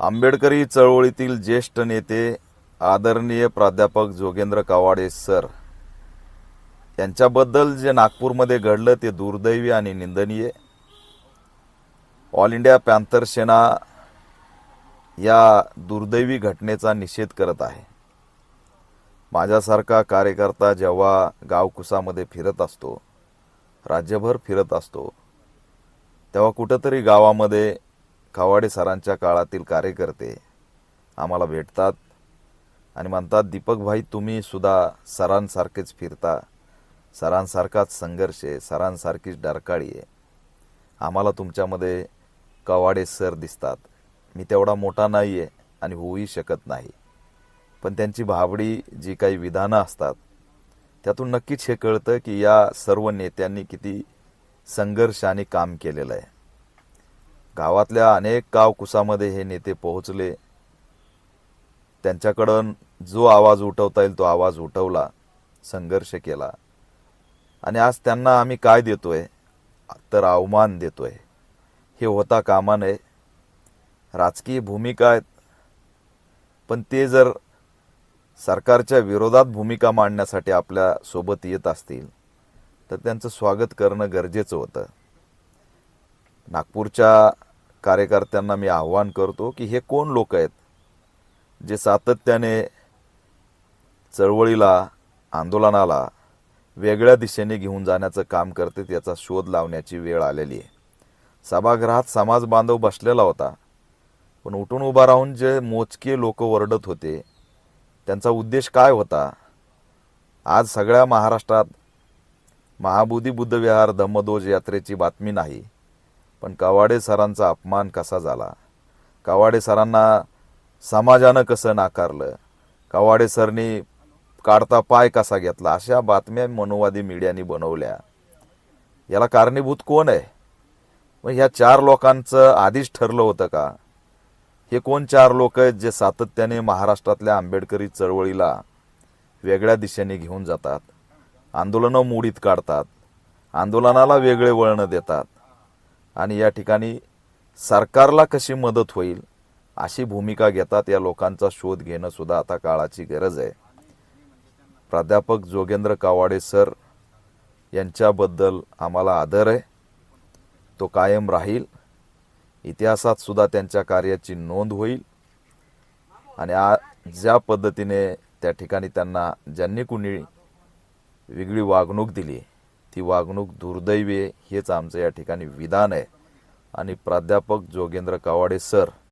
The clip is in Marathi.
आंबेडकरी चळवळीतील ज्येष्ठ नेते आदरणीय प्राध्यापक जोगेंद्र कावाडे सर. यांच्याबद्दल जे नागपूरमध्ये घडलं ते दुर्दैवी आणि निंदनीय. ऑल इंडिया पॅन्थर सेना या दुर्दैवी घटनेचा निषेध करत आहे. माझ्यासारखा कार्यकर्ता जेव्हा गावकुसामध्ये फिरत असतो राज्यभर फिरत असतो तेव्हा कुठंतरी गावामध्ये खवाडे सरांच्या काळातील कार्यकर्ते आम्हाला भेटतात आणि म्हणतात दीपक भाई तुम्ही सुद्धा सरांसारखेच फिरता. सरांसारखाच संघर्ष आहे. सरांसारखीच डरकाळी आहे. आम्हाला तुमच्यामध्ये कवाडे सर दिसतात. मी तेवढा मोठा नाही आहे आणि होऊही शकत नाही. पण त्यांची भाबडी जी काही विधानं असतात त्यातून नक्कीच हे कळतं की या सर्व नेत्यांनी किती संघर्ष आणि काम केलेलं आहे. गावातल्या अनेक गावकुसामध्ये हे नेते पोहोचले. त्यांच्याकडून जो आवाज उठवता येईल तो आवाज उठवला संघर्ष केला. आणि आज त्यांना आम्ही काय देतोय? तर अवमान देतोय. हे होता कामा नये. राजकीय भूमिका आहेत. पण ते जर सरकारच्या विरोधात भूमिका मांडण्यासाठी आपल्यासोबत येत असतील तर त्यांचं स्वागत करणं गरजेचं होतं. नागपूरच्या कार्यकर्त्यांना मी आव्हान करतो की हे कोण लोक आहेत जे सातत्याने चळवळीला आंदोलनाला वेगळ्या दिशेने घेऊन जाण्याचं काम करते त्याचा शोध लावण्याची वेळ आलेली आहे. सभागृहात समाज बांधव बसलेला होता पण उठून उभा राहून जे मोजके लोक वरडत होते त्यांचा उद्देश काय होता? आज सगळ्या महाराष्ट्रात महाबोधी बुद्धविहार धम्मदोज यात्रेची बातमी नाही. पण कवाडे सरांचा अपमान कसा झाला? कवाडे सरांना समाजानं कसं नाकारलं? कवाडे सरनी काढता पाय कसा घेतला? अशा बातम्या मनोवादी मीडियानी बनवल्या. याला कारणीभूत कोण आहे? मग ह्या चार लोकांचं आधीच ठरलं होतं का? हे कोण चार लोक आहेत जे सातत्याने महाराष्ट्रातल्या आंबेडकरी चळवळीला वेगळ्या दिशेने घेऊन जातात? आंदोलनं मोडीत काढतात. आंदोलनाला वेगळे वळणं देतात. आणि या ठिकाणी सरकारला कशी मदत होईल अशी भूमिका घेतात या लोकांचा शोध घेणं सुद्धा आता काळाची गरज आहे. प्राध्यापक जोगेंद्र कावाडे सर यांच्याबद्दल आम्हाला आदर आहे. तो कायम राहील. इतिहासात सुद्धा त्यांच्या कार्याची नोंद होईल. आणि आ ज्या पद्धतीने त्या ठिकाणी त्यांना ज्यांनी कुणी वेगळी वागणूक दिली ती वागणूक दुर्दैवी आहे हेच आमचं या ठिकाणी विधान आहे. आणि प्राध्यापक जोगेंद्र कावाडे सर